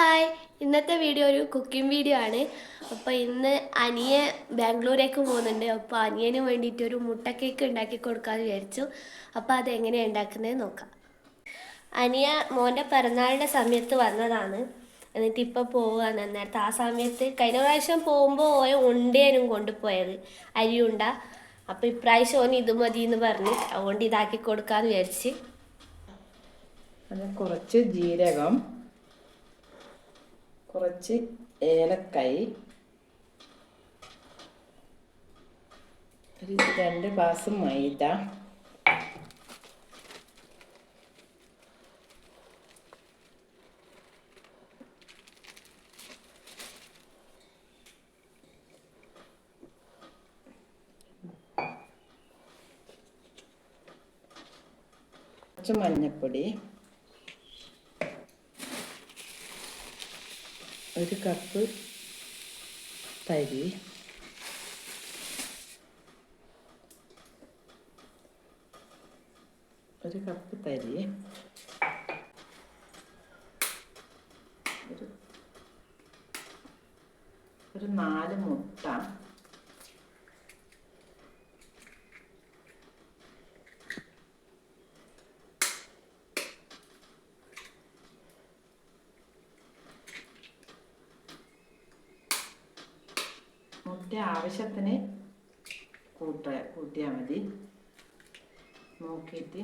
Hi. ഇന്നത്തെ video ഒരു cooking video ആണ്. അപ്പോൾ ഇന്ന് അനിയെ ബാംഗ്ലൂരേക്ക് പോകുന്നുണ്ട്. അപ്പോൾ അനിയന് വേണ്ടിയിട്ട് ഒരു മുട്ട കേക്ക് ഉണ്ടാക്കി കൊടുക്കാമെന്ന് വിചാരിച്ചു. അപ്പോൾ അതെങ്ങനെയാണ് ഉണ്ടാക്കുന്നത് നോക്കാം. അനിയ മോന്റെ പിറന്നാളിന്റെ സമയത്ത് വന്നതാണ്. എന്നിട്ട് ഇപ്പോൾ പോവുകയാണ്. നേരത്തെ ആ സമയത്ത് കഴിഞ്ഞ പ്രാവശ്യം പോകുമ്പോൾ ഓരോ ഉണ്ടേനും കൊണ്ടുപോയത്. അരിയുണ്ട. അപ്പോൾ ഇപ്രാവശ്യം ഓന് ഇത് മതി എന്ന് പറഞ്ഞ് അതുകൊണ്ട് ഇതാക്കി കൊടുക്കാമെന്ന് വിചാരിച്ച്. കുറച്ച് ജീരകം. കുറച്ച് ഏലക്കായി. ഒരു രണ്ട് ഗ്ലാസ് മൈദ. കുറച്ച് മഞ്ഞൾപ്പൊടി ഒരു കപ്പ് തരി. ഒരു കപ്പ് തരി. ഒരു നാല് മുട്ട മുട്ട ആവശ്യത്തിന് കൂട്ട കൂട്ടിയാൽ മതി. നോക്കിയിട്ട്.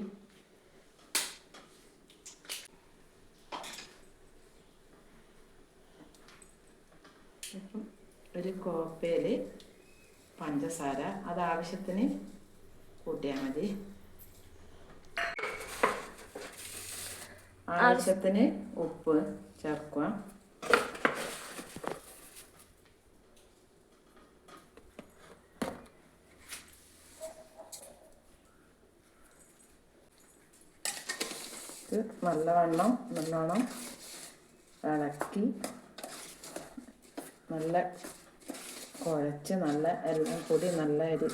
ഒരു കോപ്പയിൽ പഞ്ചസാര. അത് ആവശ്യത്തിന് കൂട്ടിയാൽ മതി. ആവശ്യത്തിന് ഉപ്പ് ചേർക്കുക. ഇത് നല്ലവണ്ണം നല്ലോണം ഇളക്കി നല്ല കുഴച്ച് നല്ല എല്ലാം കൂടി നല്ല ഒരു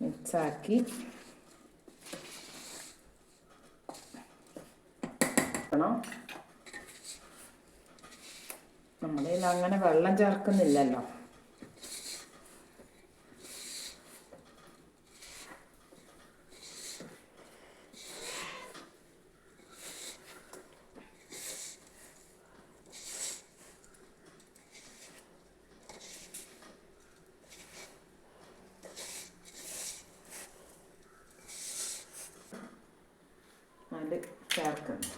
മിക്സാക്കി നമ്മളിൽ അങ്ങനെ വെള്ളം ചേർക്കുന്നില്ലല്ലോ അത് ചേർക്കുന്നു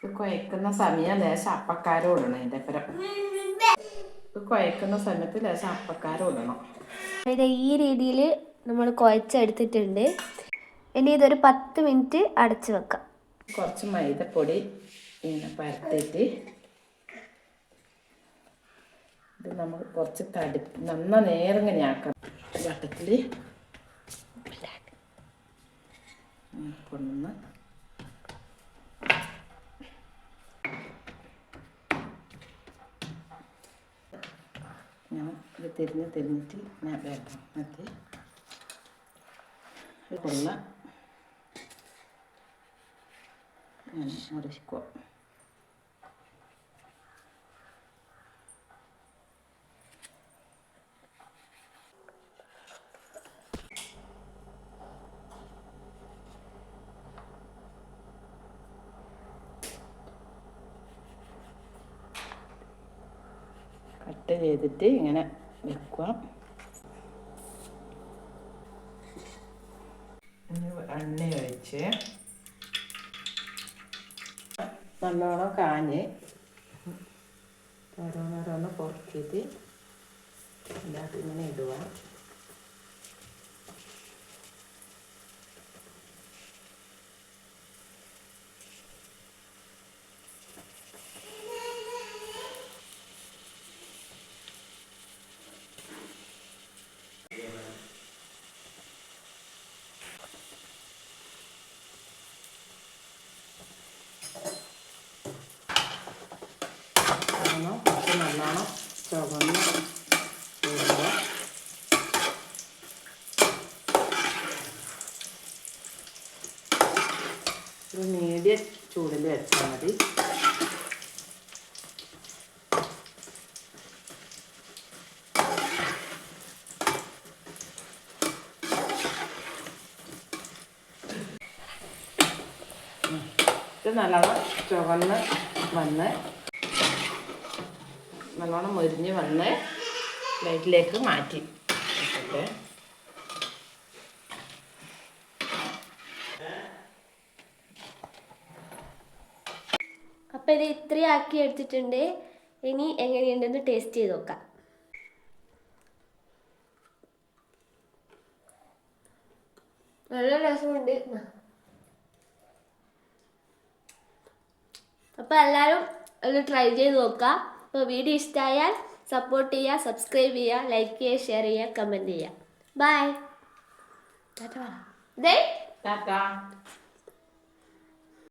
ഇത് കുഴക്കുന്ന സമയം ലേശം അപ്പക്കാരം ഇടണം അതിന്റെ അപ്പുറം. ഇത് കുഴക്കുന്ന സമയത്ത് ലേശം അപ്പക്കാരം ഇടണം. അതായത് ഈ രീതിയിൽ നമ്മൾ കുഴച്ചെടുത്തിട്ടുണ്ട്. ഇനി ഇതൊരു പത്ത് മിനിറ്റ് അടച്ചു വെക്കാം. കുറച്ച് മൈദപ്പൊടി ഇങ്ങനെ പരത്തിട്ട് ഇത് നമ്മൾ കുറച്ച് തടി നന്ന നേരിങ്ങനെ ആക്കണം. വട്ടത്തിൽ കൊണ്ടുവന്ന് ഞാൻ ഇത് തിരിഞ്ഞ് തിരിഞ്ഞിട്ട് ഞാൻ വേണം മതി കൊള്ള ഞാൻ കട്ട് ചെയ്തിട്ട് ഇങ്ങനെ വെക്കുക എണ്ണ ഒഴിച്ച് നല്ലോണം കാഞ്ഞ് ഓരോന്നോരോന്ന് പൊറുക്കിയിട്ട് ഇതിനകത്ത് ഇങ്ങനെ ഇടുക. നല്ലോണം ചുവന്ന് മീഡിയ മീഡിയം ചൂടിൽ വെച്ചാൽ മതി. ഇത് നല്ലോണം ചുവന്ന് വന്ന് നല്ലോണം മുരിഞ്ഞ് വന്ന് പ്ലേറ്റിലേക്ക് മാറ്റി. അപ്പം ഇത് ഇത്രയും ആക്കി എടുത്തിട്ടുണ്ട്. ഇനി എങ്ങനെയുണ്ടെന്ന് ടേസ്റ്റ് ചെയ്ത് നോക്കാം. നല്ല രസമുണ്ട്. അപ്പോൾ എല്ലാവരും ഒന്ന് ട്രൈ ചെയ്ത് നോക്കുക അപ്പോൾ വീഡിയോ ഇഷ്ടമായാൽ സപ്പോർട്ട് ചെയ്യുക സബ്സ്ക്രൈബ് ചെയ്യുക ലൈക്ക് ചെയ്യുക ഷെയർ ചെയ്യുക കമൻറ്റ് ചെയ്യുക ബൈ ദേ ടാറ്റാ